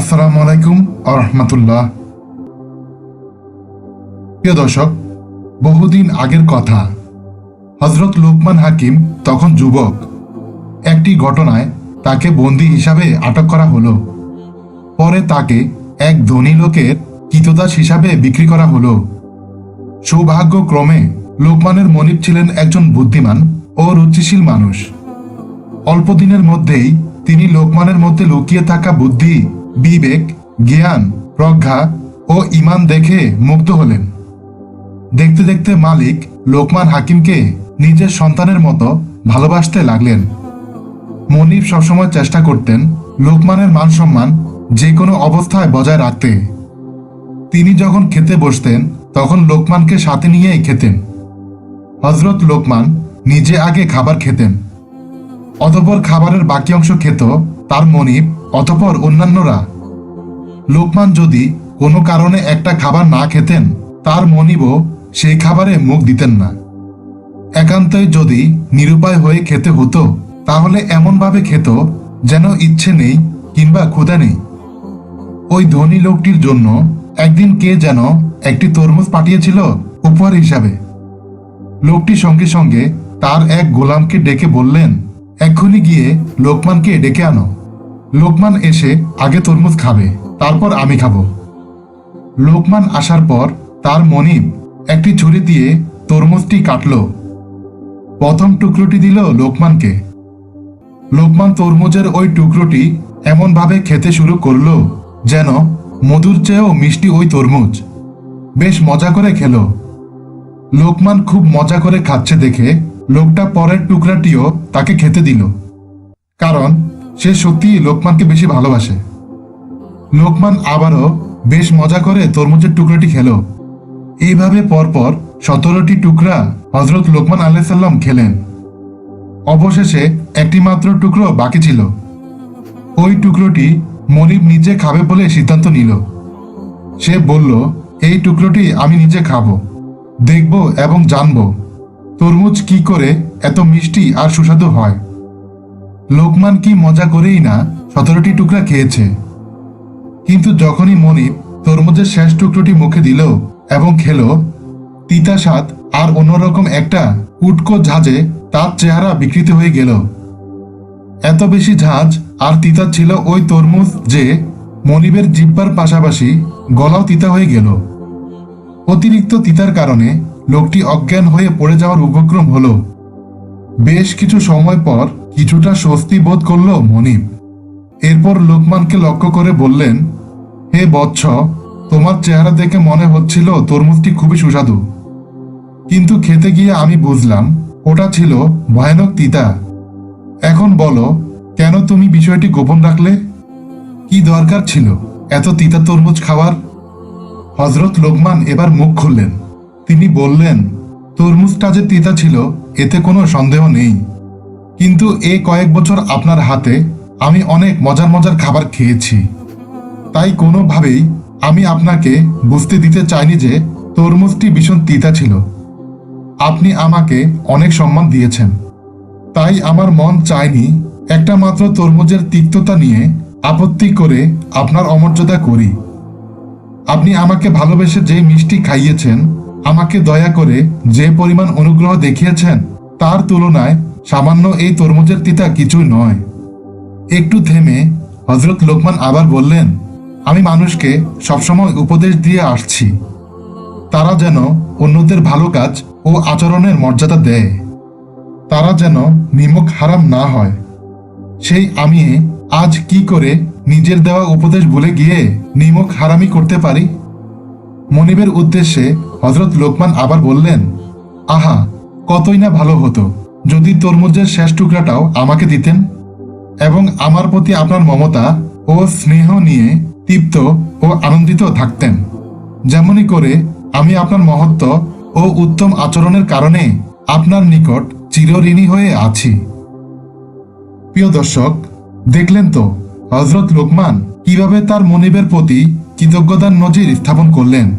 আসসালামু আলাইকুম আরহামতুল্লাহ। প্রিয় দর্শক, বহুদিন আগের কথা হজরত লোকমান হাকিম তখন যুবক। একটি ঘটনায় তাকে বন্দী হিসাবে আটক করা হলো। পরে তাকে এক ধনী লোকের কিতদাস হিসাবে বিক্রি করা হলো। সৌভাগ্যক্রমে লোকমানের মনিব ছিলেন একজন বুদ্ধিমান ও রুচিশীল মানুষ। অল্প দিনের মধ্যেই তিনি লোকমানের মধ্যে লুকিয়ে থাকা বুদ্ধি বিবেক, জ্ঞান, প্রজ্ঞা ও ইমান দেখে মুগ্ধ হলেন। দেখতে দেখতে মালিক লোকমান হাকিমকে নিজের সন্তানের মতো ভালোবাসতে লাগলেন। মনিব সবসময় চেষ্টা করতেন লোকমানের মান সম্মান যে কোনো অবস্থায় বজায় রাখতে। তিনি যখন খেতে বসতেন, তখন লোকমানকে সাথে নিয়েই খেতেন। হজরত লোকমান নিজে আগে খাবার খেতেন। অতপর খাবারের বাকি অংশ খেত তার মনিব অতপর অন্যান্যরা, লোকমান যদি কোনো কারণে একটা খাবার না খেতেন, তার মনিবও সেই খাবারে মুখ দিতেন না। একান্তই যদি নিরুপায় হয়ে খেতে হতো, তাহলে এমনভাবে খেত যেন ইচ্ছে নেই কিংবা ক্ষুধা নেই। ওই ধনী লোকটির জন্য একদিন কে যেন একটি তরমুজ পাঠিয়েছিল উপহার হিসাবে। লোকটি সঙ্গে সঙ্গে তার এক গোলামকে ডেকে বললেন, এক্ষুনি গিয়ে লোকমানকে ডেকে আনো। লোকমান এসে আগে তরমুজ খাবে, তারপর আমি খাব। লোকমান আসার পর তার মনিব একটি ছুরি দিয়ে তরমুজটি কাটল। প্রথম টুকরোটি দিল লোকমানকে। লোকমান তরমুজের ওই টুকরোটি এমনভাবে খেতে শুরু করল যেন মধুর চেয়েও মিষ্টি ওই তরমুজ। বেশ মজা করে খেলো। লোকমান খুব মজা করে খাচ্ছে দেখে লোকটা পরের টুকরাটিও তাকে খেতে দিল। কারণ সে সত্যিই লোকমানকে বেশি ভালোবাসে। লোকমান আবারও বেশ মজা করে তরমুজের টুকরাটি খেলো। এইভাবে পরপর সতেরোটি টুকরা হজরত লোকমান আলাইসাল্লাম খেলেন। অবশেষে একটি মাত্র টুকরো বাকি ছিল। ওই টুকরোটি মনিব নিজে খাবে বলে সিদ্ধান্ত নিল। সে বলল, এই টুকরোটি আমি নিজে খাব, দেখব এবং জানব, তরমুজ কি করে এত মিষ্টি আর সুস্বাদু হয়। লোকমান কি মজা করেই না সতেরোটি টুকরা খেয়েছে? কিন্তু যখনই মনিব তরমুজের শেষ টুকরোটি মুখে দিল এবং খেলো, তিতা আর অন্যরকম একটা উটকো ঝাঁজে তার চেহারা বিকৃত হয়ে গেল। এত বেশি ঝাঁজ আর তিতা ছিল ওই তরমুজ যে মনিবের জিব্বার পাশাপাশি গলাও তিতা হয়ে গেল। অতিরিক্ত তিতার কারণে লোকটি অজ্ঞান হয়ে পড়ে যাওয়ার উপক্রম হলো। বেশ কিছু সময় পর কিছুটা স্বস্তি বোধ করল মনিব এরপর লোকমানকে লক্ষ্য করে বললেন, হে বৎস, তোমার চেহারা দেখে মনে হচ্ছিল তরমুজটি খুবই সুস্বাদু। কিন্তু খেতে গিয়ে আমি বুঝলাম, ওটা ছিল ভয়ানক তিতা। এখন বলো, কেন তুমি বিষয়টি গোপন রাখলে? কি দরকার ছিল এত তিতা তরমুজ খাওয়ার? হজরত লোকমান এবার মুখ খুললেন। তিনি বললেন, তরমুজটা যে তিতা ছিল এতে কোনো সন্দেহ নেই। কিন্তু এ কয়েক বছর আপনার হাতে আমি অনেক মজার মজার খাবার খেয়েছি। তাই কোনোভাবেই আমি আপনাকে বুঝতে দিতে চাইনি যে তরমুজটি ভীষণ তিতা ছিল। আপনি আমাকে অনেক সম্মান দিয়েছেন। তাই আমার মন চায়নি একটা মাত্র তরমুজের তিক্ততা নিয়ে আপত্তি করে আপনার অমর্যাদা করি। আপনি আমাকে ভালোবেসে যে মিষ্টি খাইয়েছেন আমাকে দয়া করে যে পরিমাণ অনুগ্রহ দেখিয়েছেন, তার তুলনায় সামান্য এই তরমুজের তিতা কিছুই নয়। একটু থেমে হজরত লোকমান আবার বললেন, আমি মানুষকে সবসময় উপদেশ দিয়ে আসছি। তারা যেন অন্যদের ভালো কাজ ও আচরণের মর্যাদা দেয়। তারা যেন নিমক হারাম না হয়। সেই আমি আজ কি করে নিজের দেওয়া উপদেশ ভুলে গিয়ে নিমক হারামি করতে পারি? মনিবের উদ্দেশ্যে হজরত লোকমান আবার বললেন, আহা, কতই না ভালো হতো। যদি তরমুজের শেষ টুকরাটাও আমাকে দিতেন এবং আমার প্রতি আপনার মমতা ও স্নেহ নিয়ে তৃপ্ত ও আনন্দিত থাকতেন। যেমনই করে আমি আপনার মহত্ব ও উত্তম আচরণের কারণে আপনার নিকট চিরঋণী হয়ে আছি। প্রিয় দর্শক, দেখলেন তো হজরত লোকমান কীভাবে তার মনিবের প্রতি কৃতজ্ঞতার নজির স্থাপন করলেন।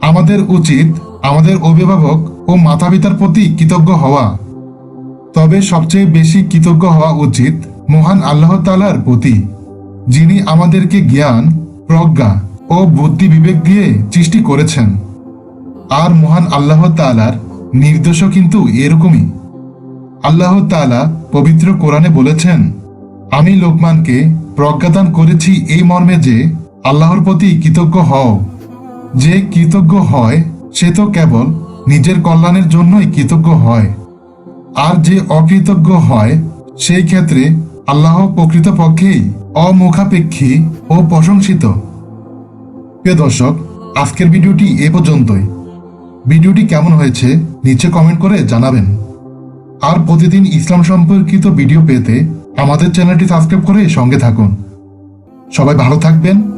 আমাদের উচিত আমাদের অভিভাবক ও মাতা পিতার প্রতি কৃতজ্ঞ হওয়া। তবে সবচেয়ে বেশি কৃতজ্ঞ হওয়া উচিত মহান আল্লাহ তালার প্রতি, যিনি আমাদেরকে জ্ঞান, প্রজ্ঞা ও বুদ্ধি বিবেক দিয়ে সৃষ্টি করেছেন। আর মহান আল্লাহ তাআলার নির্দেশও কিন্তু এরকমই। আল্লাহ তাআলা পবিত্র কোরআনে বলেছেন, আমি লোকমানকে প্রজ্ঞাদান করেছি এই মর্মে যে আল্লাহর প্রতি কৃতজ্ঞ হও। যে কৃতজ্ঞ হয়, সে তো কেবল নিজের কল্যাণের জন্যই কৃতজ্ঞ হয়। আর যে অকৃতজ্ঞ হয়, সেই ক্ষেত্রে আল্লাহ প্রকৃতপক্ষেই অমুখাপেক্ষী ও প্রশংসিত। প্রিয় দর্শক, আজকের ভিডিওটি এ পর্যন্তই। ভিডিওটি কেমন হয়েছে, নিচে কমেন্ট করে জানাবেন। আর প্রতিদিন ইসলাম সম্পর্কিত ভিডিও পেতে আমাদের চ্যানেলটি সাবস্ক্রাইব করে সঙ্গে থাকুন। সবাই ভালো থাকবেন।